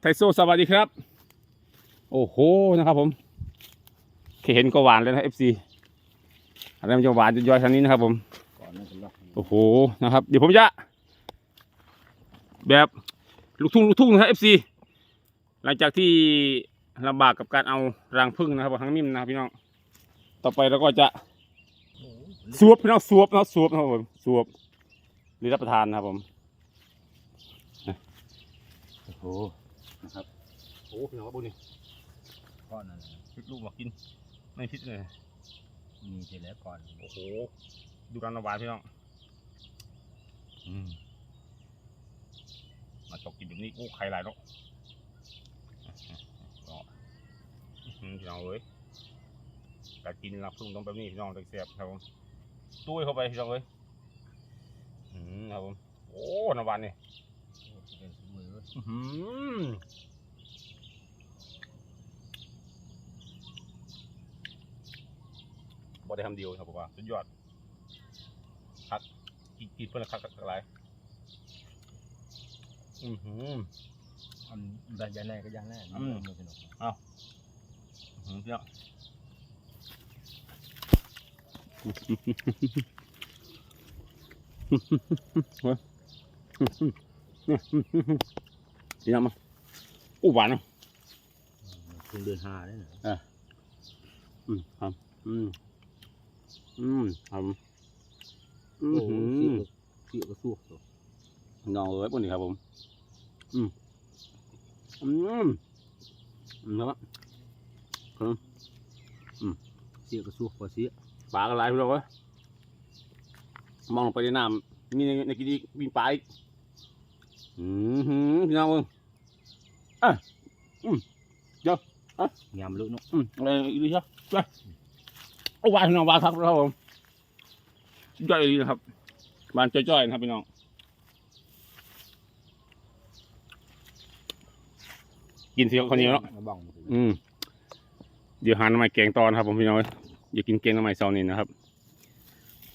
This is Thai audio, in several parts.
ไทโซสวัสดีครับ โอ้โหนะครับผมแค่เห็นก็หวานเลยนะเอฟซีอะไรมันจะหวานจะย่อยทางนี้นะครับผมโอ้โหนะครับ เดี๋ยวผมจะแบบลูกทุ่งลูกทุ่งนะครับเอฟซีหลังจากที่ลำบากกับการเอารังผึ้งนะครับทางนิ่มนะครับพี่น้องต่อไปเราก็จะโอ้โหสวบพี่น้องสวบนะสวบนะครับผมสวบหรือรับประทานนะครับผมโอ้โห นะครับโอ้พี่น้องครับบุญนี่ก้อนนั่นน่ะพิษลูกมากิน ไม่พิษเลยมีเสร็จแล้วก่อนโอ้โหดูการระบายพี่น้องอืมมาจกกินแบบนี้โอ้ไข่หลายเนาะก็อืมพี่น้องเอ้ยการกินรับพึ่งต้องแบบนี้พี่น้องต้องเสียบครับผมตุ้ยเข้าไปพี่น้องเอ้ยอืมครับผมโอ้น้ำหวานนี่โอ้สิเป็น สมืออื้อหือบ่ได้ทำเดียวครับผมว่าสุดยอดคักกินกินเพื่อนละคักคักคักหลายอือหืออันแบบยาแน่ก็ยาแน่อืมมือสนุกอื้อหือพี่น้องเฮ้ย พี่น้องมาอู้หวานเนาะเพิ่งเดือนห้าได้น่ะอืมครับอืมอืมครับอืโอ้โหมเสียบก็สู้ตัวน้องเอ้ยพวกนี้ครับผม อืมอืมอืมครับเสียบก็สู้พอเสียปลากระไรพี่น้องเอ้ยมองลงไปในน้ำมีในในกินอีกมีปลาอีกอืมหืมพี่น้องเอ้ย อะอืมเดี๋ยวยำลุกเนาะอืมอะไรอีกดีครับไปเอาหวานพี่น้องหวานครับครับผมย่อยดีนะครับหวานจ้อยๆนะครับพี่น้องกินเสียวข้าวเหนียวเนาะมาบ้องอืมเดี๋ยวหาหน้ำไม้แกงตอนครับผมพี่น้องเอ้ยอย่ากินแกงหน้ำไม้เซานี่นะครับ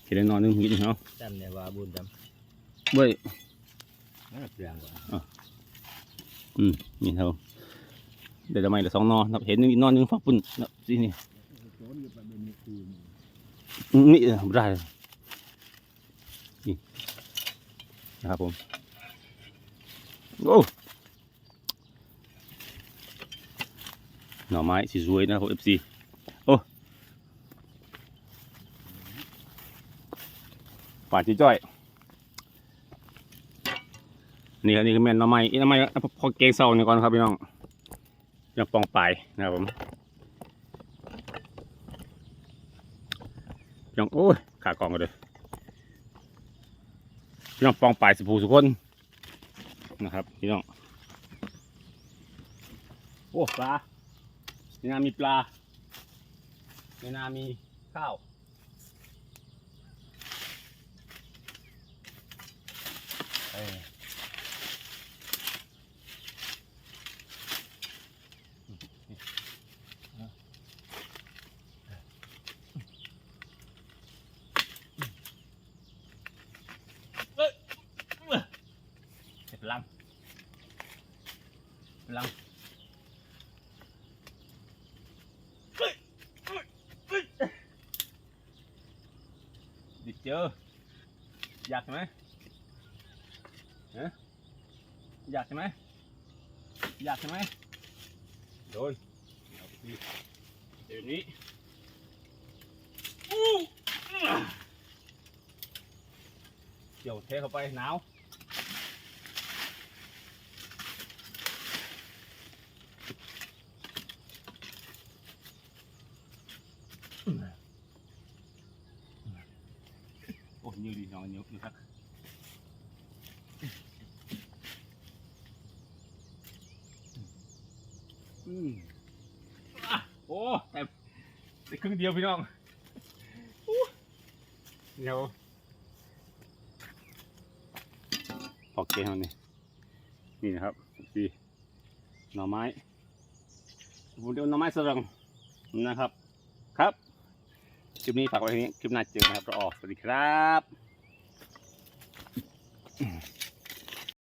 เห็นแล้วนอนนึงกินเนาะจำเนี่ยว่าบุญจเว้ยำนั่นเปลืองก่อน อืมนี่ครับเดี๋ยวจะไม่เดี๋ยวสองนอนเห็นนึงนอนหนึงฟักปุ่นนะสินี่นี่ได้นี่นะครับผมโอ้หน่อไม้สีสวยนะครับเอฟซีโอ้หวานจีจ้อย นี่ครับนี่คือแม่นน้ำไม้อีหน้ำไม้พอเกงเซาเนี่ยก่อนครับพี่น้องยังปองปลายนะครับผมยังโอ้ยขากองกันเลยพี่น้องปองปลายสิผูสุคนนะครับพี่น้องโอ้ปลาในนามีปลาในนามีข้าวเอ้ย เสร็จลัง ลังดิเจอ อยากใช่ไหมฮะอยากใช่ไหมอยากใช่ไหมโดยเดี๋ยวนี้เกี่ยวเทเข้าไปหนาว nhiều đi nhỏ nhiều nhiều khác อืมอะโอ้แต่ได้ครึ่งเดียวพี่น้องอู้เดี๋ยวพอเกมมันนี่นี่นะครับดีหน่อไม้ผมเดี๋ยวหน่อไม้สรังนะครับ ครับ คลิปนี้ฝากไว้ที่นี้ คลิปหน้าเจอกันครับเราออก สวัสดีครับ